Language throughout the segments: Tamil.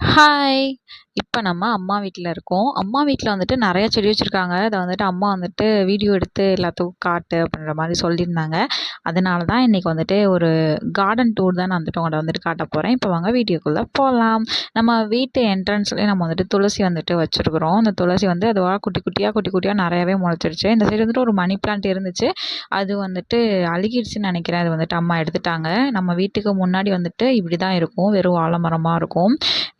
ஹாய் இப்போ நம்ம அம்மா வீட்டில் இருக்கோம். அம்மா வீட்டில் வந்துட்டு நிறையா செடி வச்சுருக்காங்க. அதை வந்துட்டு அம்மா வந்துட்டு வீடியோ எடுத்து எல்லாத்துக்கும் காட்டு அப்படின்ற மாதிரி சொல்லியிருந்தாங்க. அதனால தான் இன்றைக்கி வந்துட்டு ஒரு கார்டன் டூர் தான் நான் வந்துட்டு உங்கள்கிட்ட வந்துட்டு காட்ட போகிறேன் இப்போ வாங்க வீடியோக்குள்ளே போகலாம் நம்ம வீட்டு என்ட்ரன்ஸ்லேயே நம்ம வந்துட்டு துளசி வந்துட்டு வச்சுருக்குறோம். அந்த துளசி வந்து அதுவாக குட்டி குட்டியாக குட்டி குட்டியாக நிறையாவே முளைச்சிருச்சு. இந்த சைடு வந்துட்டு ஒரு மணி பிளான்ட் இருந்துச்சு. அது வந்துட்டு அழுகிடுச்சுன்னு நினைக்கிறேன். அது வந்துட்டு அம்மா எடுத்துட்டாங்க. நம்ம வீட்டுக்கு முன்னாடி வந்துட்டு இப்படி தான் இருக்கும். வெறும் ஆலமரமாக இருக்கும்.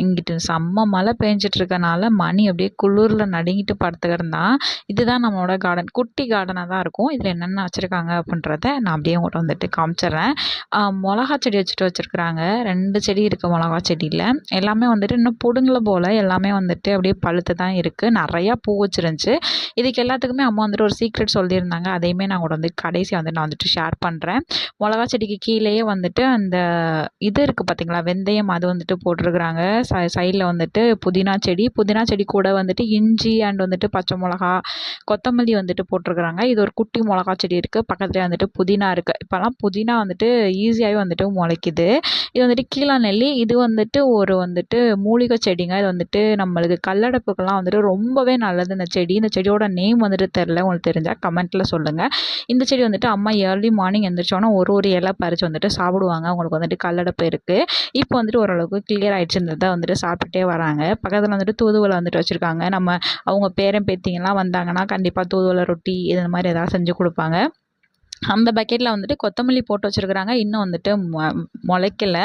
இங்கிட்டு செம்ம மழை பெஞ்சிட்டு இருக்கனால மணி அப்படியே குளிரில் நடுங்கிட்டு படுத்துக்கிருந்தான் இதுதான் நம்மளோட கார்டன் குட்டி கார்டனாக தான் இருக்கும். இதில் என்னென்ன வச்சுருக்காங்க அப்படின்றத நான் அப்படியே உங்கள்கிட்ட வந்துட்டு காமிச்சிட்றேன். மிளகா செடி வச்சுட்டு வச்சுருக்குறாங்க. ரெண்டு செடி இருக்குது மிளகா செடியில். எல்லாமே வந்துட்டு இன்னும் பிடுங்கல போல். எல்லாமே வந்துட்டு அப்படியே பழுத்து தான் இருக்குது நிறையா பூ வச்சுருந்துச்சு. இதுக்கு எல்லாத்துக்குமே அம்மா வந்துட்டு ஒரு சீக்ரெட் சொல்லியிருந்தாங்க. அதையுமே நான் கூட வந்து கடைசி வந்து நான் வந்துட்டு ஷேர் பண்ணுறேன் மிளகா செடிக்கு கீழேயே வந்துட்டு அந்த இது இருக்குது பார்த்தீங்களா வெந்தயம் அது வந்துட்டு போட்டிருக்குறாங்க. ச சைடில் வந்துட்டு புதினா செடி. புதினா செடி கூட வந்துட்டு இஞ்சி அண்ட் வந்துட்டு பச்சை மிளகா கொத்தமல்லி வந்துட்டு போட்டிருக்குறாங்க. இது ஒரு குட்டி மிளகா செடி இருக்குது பக்கத்துலேயே வந்துட்டு புதினா இருக்குது இப்போல்லாம் புதினா வந்துட்டு ஈஸியாகவே வந்துட்டு முளைக்குது. இது வந்துட்டு கீழா நெல்லி. இது வந்துட்டு ஒரு வந்துட்டு மூலிகை செடிங்க. இது வந்துட்டு நம்மளுக்கு கல்லடப்புக்கெல்லாம் வந்துட்டு ரொம்பவே நல்லது இந்த செடி. இந்த செடியோட நேம் வந்துட்டு தெரில உங்களுக்கு தெரிஞ்சால் கமெண்ட்டில் சொல்லுங்கள் இந்த செடி வந்துட்டு அம்மா ஏர்லி மார்னிங் எழுந்திரிச்சோன்னா ஒரு ஒரு இலை பறித்து வந்துட்டு சாப்பிடுவாங்க. அவங்களுக்கு வந்துட்டு கல்லடப்பு இருக்குது இப்போ வந்துட்டு ஓரளவுக்கு கிளியர் ஆகிடுச்சுன்றதை வந்துட்டு சாப்பிட்டுட்டே வராங்க. பக்கத்தில் வந்துட்டு தூதுவளை வந்துட்டு வச்சுருக்காங்க. நம்ம அவங்க பேரன் பேத்திங்கெல்லாம் வந்தாங்கன்னா கண்டிப்பாக தூதுவளை ரொட்டி இது மாதிரி எதாவது செஞ்சு கொடுப்பாங்க. அந்த பக்கெட்டில் வந்துட்டு கொத்தமல்லி போட்டு வச்சுருக்குறாங்க. இன்னும் வந்துட்டு மொ முளைக்கல.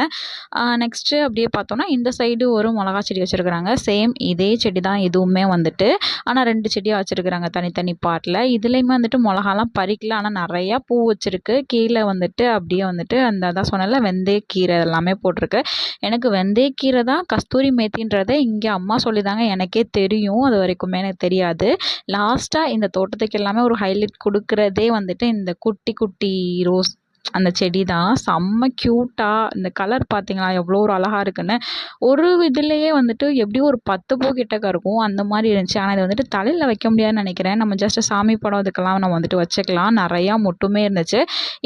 நெக்ஸ்ட்டு அப்படியே பார்த்தோன்னா இந்த சைடு ஒரு மிளகா செடி வச்சுருக்குறாங்க. சேம் இதே செடி தான் இதுவுமே வந்துட்டு. ஆனால் ரெண்டு செடியாக வச்சுருக்குறாங்க தனித்தனி பாட்டில் இதுலேயுமே வந்துட்டு மிளகாலாம் பறிக்கல. ஆனால் நிறையா பூ வச்சுருக்கு. கீழே வந்துட்டு அப்படியே வந்துட்டு அந்த அதான் சொன்னல வெந்தயக்கீரை எல்லாமே போட்டிருக்கு. எனக்கு வெந்தயக்கீரை தான் கஸ்தூரி மேத்தின்றதை இங்கே அம்மா சொல்லி தாங்க எனக்கே தெரியும். அது வரைக்குமே எனக்கு தெரியாது. லாஸ்ட்டாக இந்த தோட்டத்துக்கு எல்லாமே ஒரு ஹைலைட் கொடுக்குறதே வந்துட்டு இந்த குட் குட்டி குட்டி ரோஸ் அந்த செடி தான் செம்ம க்யூட்டாக இந்த கலர் பார்த்தீங்களா எவ்வளோ ஒரு அழகாக இருக்குன்னு. ஒரு இதுலேயே வந்துட்டு எப்படியும் ஒரு பத்து பூ கிட்டக்க இருக்கும் அந்த மாதிரி இருந்துச்சு. ஆனால் இது வந்துட்டு தலையில் வைக்க முடியாதுன்னு நினைக்கிறேன். நம்ம ஜஸ்ட்டு சாமி படம் இதுக்கெல்லாம் நம்ம வந்துட்டு வச்சுக்கலாம். நிறையா மொட்டுமே இருந்துச்சு.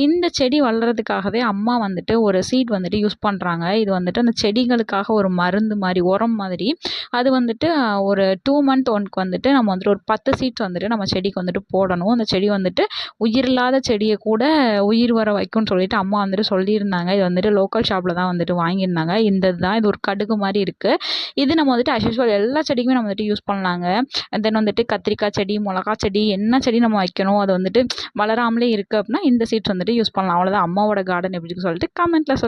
இந்த செடி வளர்கிறதுக்காகவே அம்மா வந்துட்டு ஒரு சீட் வந்துட்டு யூஸ் பண்ணுறாங்க இது வந்துட்டு அந்த செடிகளுக்காக ஒரு மருந்து மாதிரி உரம் மாதிரி. அது வந்துட்டு ஒரு டூ மந்த் ஒன்க்கு வந்துட்டு நம்ம வந்துட்டு ஒரு பத்து சீட்ஸ் வந்துட்டு நம்ம செடிக்கு வந்துட்டு போடணும். அந்த செடி வந்துட்டு உயிரில்லாத செடியை கூட உயிர் வர வைக்கும்னு சொல்லிட்டு அம்மா வந்துட்டு சொல்லியிருந்தாங்க. இது வந்துட்டு லோக்கல் ஷாப்பில் தான் வந்துட்டு வாங்கியிருந்தாங்க. இந்த தான் இது ஒரு கடுகு மாதிரி இருக்குது இது நம்ம வந்துட்டு அஸ்யூஸ்வல் எல்லா செடிக்குமே நம்ம வந்துட்டு யூஸ் பண்ணலாங்க. தென் வந்துட்டு கத்திரிக்காய் செடி மிளகா செடி என்ன செடி நம்ம வைக்கணும் அது வந்துட்டு வளராமலே இருக்குது அப்படின்னா இந்த சீட்ஸ் வந்துட்டு யூஸ் பண்ணலாம். அவ்வளோதான் அம்மாவோட கார்டன் எப்படி சொல்லிட்டு கமெண்ட்டில் சொல்